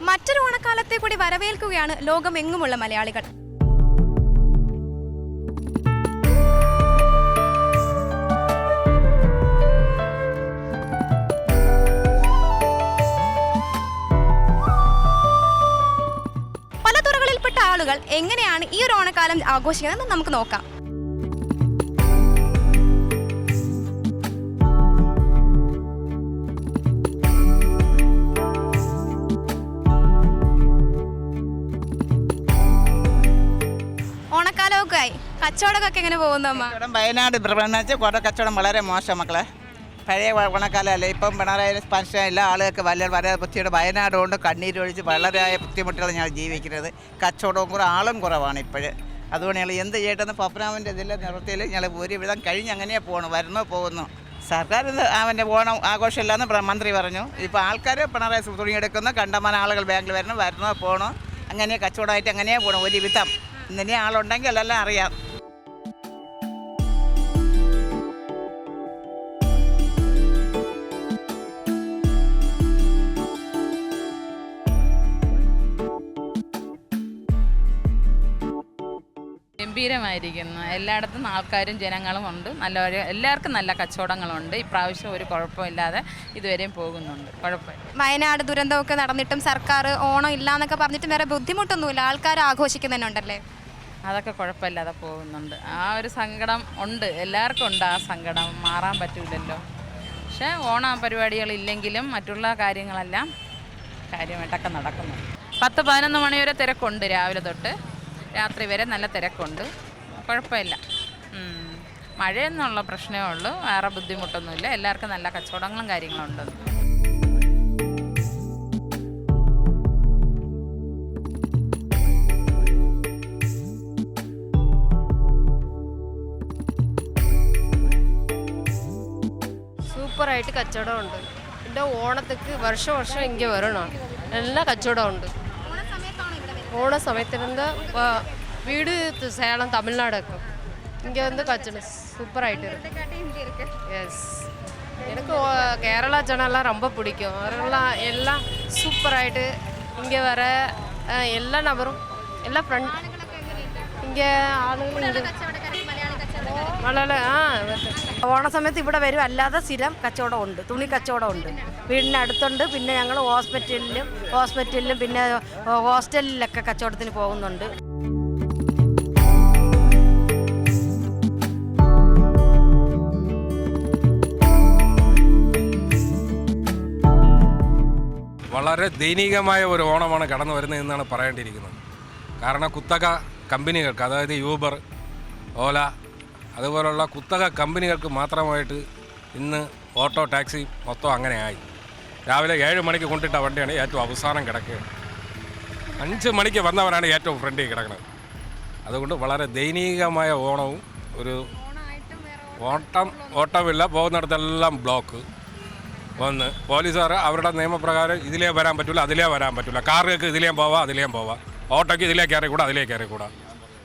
മറ്റൊരു ഓണക്കാലത്തെ കൂടി വരവേൽക്കുകയാണ് ലോകമെങ്ങുമുള്ള മലയാളികൾ. പല തുറകളിൽപ്പെട്ട ആളുകൾ എങ്ങനെയാണ് ഈ ഒരു ഓണക്കാലം ആഘോഷിക്കുന്നത് നമുക്ക് നോക്കാം. ആയി കച്ചവടമൊക്കെ എങ്ങനെ പോകുന്നു അമ്മ? വയനാട് കുട കച്ചവടം വളരെ മോശം മക്കളെ. പഴയ ഓണക്കാലമല്ല ഇപ്പം പിണറായി സ്പർശമില്ല ആളുകൾക്ക് വലിയ വളരെ ബുദ്ധിയുടെ വയനാട് കൊണ്ട് കണ്ണീരൊഴിച്ച് വളരെ ബുദ്ധിമുട്ടുകൾ ഞങ്ങൾ ജീവിക്കുന്നത്. കച്ചവടവും കുറേ ആളും കുറവാണ് ഇപ്പോഴ്. അതുകൊണ്ട് ഞങ്ങൾ എന്ത് ചെയ്യട്ടെന്ന് പപ്പനാമന്റെ ഇതിലെ നിർത്തിയിൽ ഞങ്ങൾ ഒരുവിധം കഴിഞ്ഞ് അങ്ങനെ പോകണം വരണോ പോകുന്നു. സർക്കാർ ഇത് അവന്റെ ഓണം ആഘോഷമില്ലെന്ന് മന്ത്രി പറഞ്ഞു. ഇപ്പോൾ ആൾക്കാർ പിണറായി തുണിയെടുക്കുന്നു കണ്ടമാന ആളുകൾ ബാങ്കിൽ വരണം വരണോ പോകണോ അങ്ങനെ കച്ചവടമായിട്ട് അങ്ങനെ പോകണം ഒരുവിധം ഇങ്ങനെ ആളുണ്ടെങ്കിൽ എല്ലാം അറിയാം. ഗംഭീരമായിരിക്കുന്നു. എല്ലായിടത്തും ആൾക്കാരും ജനങ്ങളും ഉണ്ട്. നല്ല ഒരു എല്ലാവർക്കും നല്ല കച്ചവടങ്ങളുണ്ട്. ഇപ്രാവശ്യം ഒരു കുഴപ്പമില്ലാതെ ഇതുവരെയും പോകുന്നുണ്ട്. കുഴപ്പമില്ല. വയനാട് ദുരന്തമൊക്കെ നടന്നിട്ടും സർക്കാർ ഓണം ഇല്ലാന്നൊക്കെ പറഞ്ഞിട്ടും വേറെ ബുദ്ധിമുട്ടൊന്നുമില്ല. ആൾക്കാർ ആഘോഷിക്കുന്നുണ്ടല്ലേ അതൊക്കെ കുഴപ്പമില്ലാതെ പോകുന്നുണ്ട്. ആ ഒരു സങ്കടം ഉണ്ട്. എല്ലാവർക്കും ഉണ്ട് ആ സങ്കടം. മാറാൻ പറ്റൂലല്ലോ. പക്ഷേ ഓണ പരിപാടികളില്ലെങ്കിലും മറ്റുള്ള കാര്യങ്ങളെല്ലാം കാര്യമായിട്ടൊക്കെ നടക്കുന്നു. പത്ത് പതിനൊന്ന് മണി വരെ തിരക്കുണ്ട് രാവിലെ തൊട്ട്. രാത്രി വരെ നല്ല തിരക്കുണ്ട്. കുഴപ്പമില്ല. മഴയെന്നുള്ള പ്രശ്നമേ ഉള്ളൂ. വേറെ ബുദ്ധിമുട്ടൊന്നുമില്ല. എല്ലാവർക്കും നല്ല കച്ചവടങ്ങളും കാര്യങ്ങളും ഉണ്ട് സൂപ്പറായിട്ട് കച്ചവടമുണ്ട് എൻ്റെ ഓണത്തേക്ക് വർഷം വർഷം ഇങ്ങനെ വരണം എല്ലാ കച്ചവടമുണ്ട് ഓണ സമയത്തിരുന്ന് വീട് ത- சேலம் தமிழ்நாடுக்கு இங்கே வந்து கச்சடம் சூப்பராகிட்டு இருக்கு எஸ் எனக்கு ஓ- கேரளா ஜனம்லாம் ரொம்ப பிடிக்கும் அவரெல்லாம் எல்லாம் சூப்பராகிட்டு இங்கே வர அஹ், எல்லா நபரும் எல்லா ஃப்ரெண்ட் இங்கே ஆளுங்க இங்கே മലയാള ആ ഓണസമയത്ത് ഇവിടെ വരും. അല്ലാതെ സ്ഥിരം കച്ചവടം ഉണ്ട്. തുണി കച്ചവടമുണ്ട് വീടിന്റെ അടുത്തുണ്ട്. പിന്നെ ഞങ്ങൾ ഹോസ്പിറ്റലിലും ഹോസ്പിറ്റലിലും പിന്നെ ഹോസ്റ്റലിലൊക്കെ കച്ചവടത്തിന് പോകുന്നുണ്ട്. വളരെ ദൈനികമായ ഒരു ഓണമാണ് കടന്നു വരുന്നത് എന്നാണ് പറയേണ്ടിയിരിക്കുന്നത്. കാരണം കുത്തക കമ്പനികൾക്ക് അതായത് യൂബർ ഓല അതുപോലുള്ള കുത്തക കമ്പനികൾക്ക് മാത്രമായിട്ട് ഇന്ന് ഓട്ടോ ടാക്സി മൊത്തം അങ്ങനെയായി. രാവിലെ ഏഴ് മണിക്ക് കൊണ്ടിട്ട വണ്ടിയാണ് ഏറ്റവും അവസാനം കിടക്കുക. അഞ്ച് മണിക്ക് വന്നവരാണ് ഏറ്റവും ഫ്രണ്ടിൽ കിടക്കുന്നത്. അതുകൊണ്ട് വളരെ ദൈനികമായ ഓണവും ഒരു ഓട്ടം ഓട്ടമില്ല. പോകുന്നിടത്തെല്ലാം ബ്ലോക്ക് ഒന്ന് പോലീസുകാർ അവരുടെ നിയമപ്രകാരം ഇതിലേ വരാൻ പറ്റില്ല അതിലേ വരാൻ പറ്റില്ല കാറുകൾക്ക് ഇതിലേം പോവാം അതിലേം പോവാം. ഓട്ടോയ്ക്ക് ഇതിലേ കയറിക്കൂടാ അതിലേ കയറിക്കൂടാ.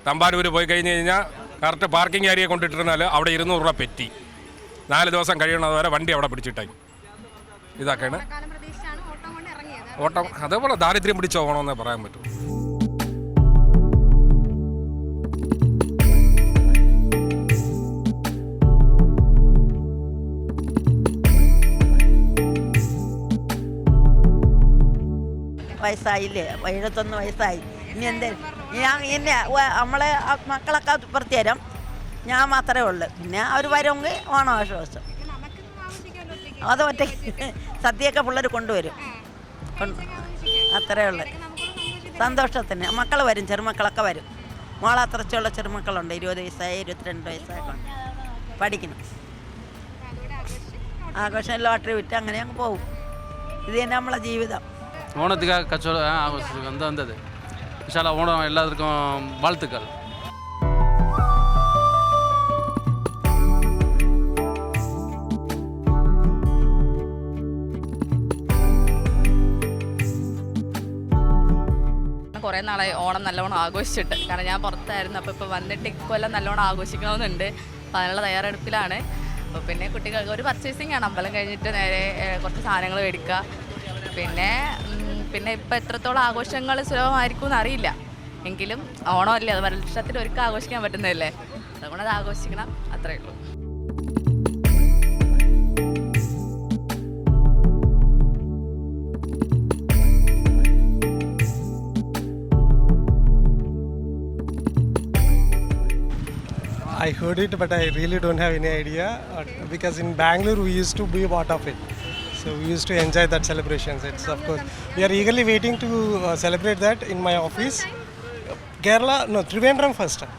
തമ്പാനൂർ പോയി കഴിഞ്ഞ് കഴിഞ്ഞാൽ കറക്റ്റ് പാർക്കിംഗ് ഏരിയ കൊണ്ടിട്ടിരുന്നാൽ അവിടെ ഇരുന്നൂറ് രൂപ പെറ്റി. നാല് ദിവസം കഴിയണത് വരെ വണ്ടി അവിടെ പിടിച്ചിട്ടേക്കും ഇതൊക്കെയാണ് ഓട്ടം അതേപോലെ ദാരിദ്ര്യം പിടിച്ച ഓണമെന്നേ പറയാൻ പറ്റും. വയസ്സായില്ലേ? എഴുപത്തൊന്ന് വയസ്സായി. ഇനി എന്തേ? ഞാൻ എന്നെ നമ്മളെ മക്കളൊക്കെ പ്രത്യേകം ഞാൻ മാത്രമേ ഉള്ളൂ. പിന്നെ അവർ വരുമെങ്കിൽ ഓണാഘോഷം അത് ഒറ്റയ്ക്ക് സദ്യയൊക്കെ പിള്ളേർ കൊണ്ടുവരും. അത്രേ ഉള്ളു. സന്തോഷത്തിന്. മക്കൾ വരും ചെറുമക്കളൊക്കെ വരും. മോളാത്രച്ചുള്ള ചെറുമക്കളുണ്ട്. ഇരുപത് വയസ്സായി ഇരുപത്തിരണ്ട് വയസ്സായി ഉണ്ട് പഠിക്കണം ആഘോഷം ലോട്ടറി വിറ്റ് അങ്ങനെ അങ്ങ് പോകും ഇത് തന്നെ നമ്മളെ ജീവിതം. ഓണത്തിക്ക് കച്ചവടം ആഘോഷിച്ചു. എന്താ விஷாலா ஓணம் எல்லாத்துக்கும் வாழ்த்துக்கள் കുറേ നാളായി ഓണം നല്ലോണം ആഘോഷിച്ചിട്ട് കാരണം ഞാൻ പുറത്തായിരുന്നു അപ്പോൾ ഇപ്പോൾ വന്നിട്ട് ഇക്കൊല്ലം നല്ലോണം ആഘോഷിക്കണമെന്നുണ്ട് അപ്പോൾ അതിനുള്ള തയ്യാറെടുപ്പിലാണ് അപ്പോൾ പിന്നെ കുട്ടികൾക്ക് ഒരു പർച്ചേസിങ് ആണ് അമ്പലം കഴിഞ്ഞിട്ട് നേരെ ഏ, കുറച്ച് സാധനങ്ങൾ മേടിക്കുക പിന്നെ ഉം, പിന്നെ ഇപ്പം എത്രത്തോളം ആഘോഷങ്ങൾ സുലഭമായിരിക്കും എന്നറിയില്ല എങ്കിലും ഓണമല്ലേ അത് വർഷത്തിൽ ഒരിക്കൽ ആഘോഷിക്കാൻ പറ്റുന്നതല്ലേ? അതുകൊണ്ട് അത് ആഘോഷിക്കണം അത്രയേ ഉള്ളൂ. I heard it, but I really don't have any idea because because in Bangalore we used to be part of it. So we used to enjoy that celebrations. It's of course we are eagerly waiting to uh, celebrate that in my office. Kerala, no, Trivandrum first. time.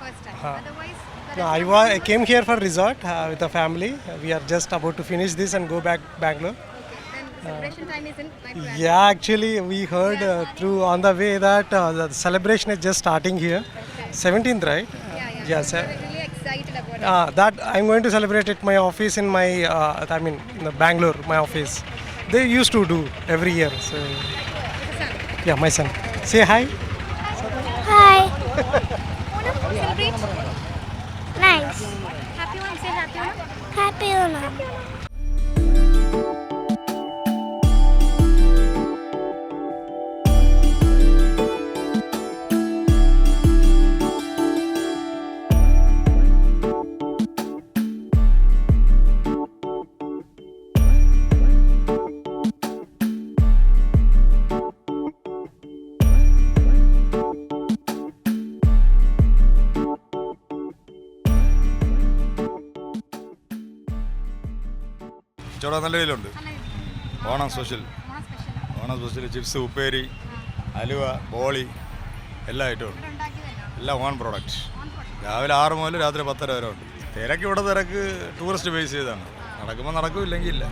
Uh, no, I, wa- I came here for resort uh, with a family. Uh, we are just about to finish this and go back Bangalore. Okay. Then celebration time is in. Yeah, actually, we heard uh, through on the way that uh, the celebration is just starting here. 17th, right? Yeah, yeah. Yes. Uh, that I'm going to celebrate at my office in my, uh, I mean, in the Bangalore, my office. They used to do every year. So, yeah, my son. Say hi. Hi. Nice. Happy Onam. കച്ചവടം നല്ല രീതിയിലുണ്ട് Onam special. Onam special. Chips ഉപ്പേരി അലുവ ബോളി എല്ലാ ഐറ്റവും ഉണ്ട് എല്ലാം ഓൺ പ്രോഡക്റ്റ്. രാവിലെ ആറ് മുതൽ രാത്രി പത്തര വരെ ഉണ്ട്. തിരക്ക് ഇവിടെ തിരക്ക് ടൂറിസ്റ്റ് ബേസ് ചെയ്താണ്. നടക്കുമ്പോൾ നടക്കും ഇല്ലെങ്കിൽ ഇല്ല.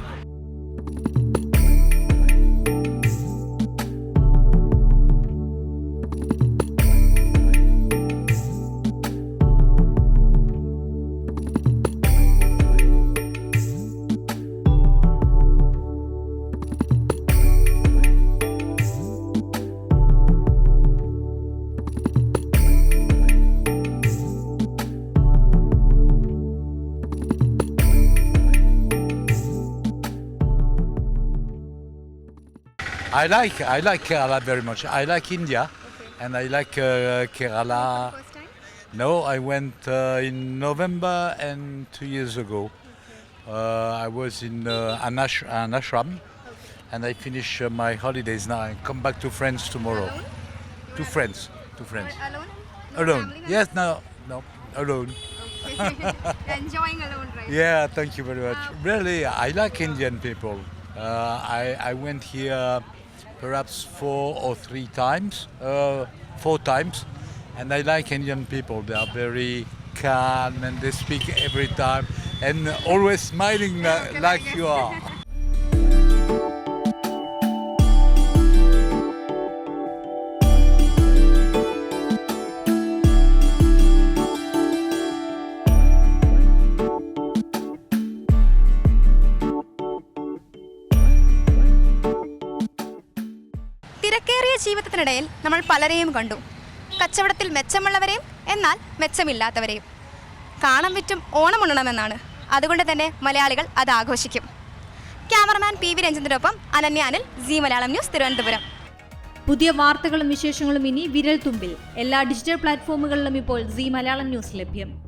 I like I like Kerala very much. I like India, and I like uh, Kerala. No, I went uh, in November and two years ago. Uh, I was in uh, an, ash- an ashram, and I finish uh, my holidays now. I come back to France tomorrow. To France, to France. Alone? Alone? Yes, no, no, alone. Enjoying alone, right? Yeah, thank you very much. Really, I like Indian people. Uh, I, I went here perhaps four or three times, uh, four times, and I like Indian people. They are very calm and they speak every time and always smiling like you are. ജീവിതത്തിനിടയിൽ നമ്മൾ പലരെയും കണ്ടു. കച്ചവടത്തിൽ മെച്ചമുള്ളവരെയും എന്നാൽ മെച്ചമില്ലാത്തവരെയും. കാണാൻ വിറ്റും ഓണമുണ്ണണമെന്നാണ് അതുകൊണ്ട് തന്നെ മലയാളികൾ അത് ആഘോഷിക്കും. ക്യാമറമാൻ പി വി രഞ്ജനൊപ്പം അനന്യാനിൽ ജി മലയാളം ന്യൂസ് തിരുവനന്തപുരം. പുതിയ വാർത്തകളും വിശേഷങ്ങളും ഇനി വിരൽ തുമ്പിൽ എല്ലാ ഡിജിറ്റൽ പ്ലാറ്റ്ഫോമുകളിലും ഇപ്പോൾ സി മലയാളം ന്യൂസ് ലഭ്യം.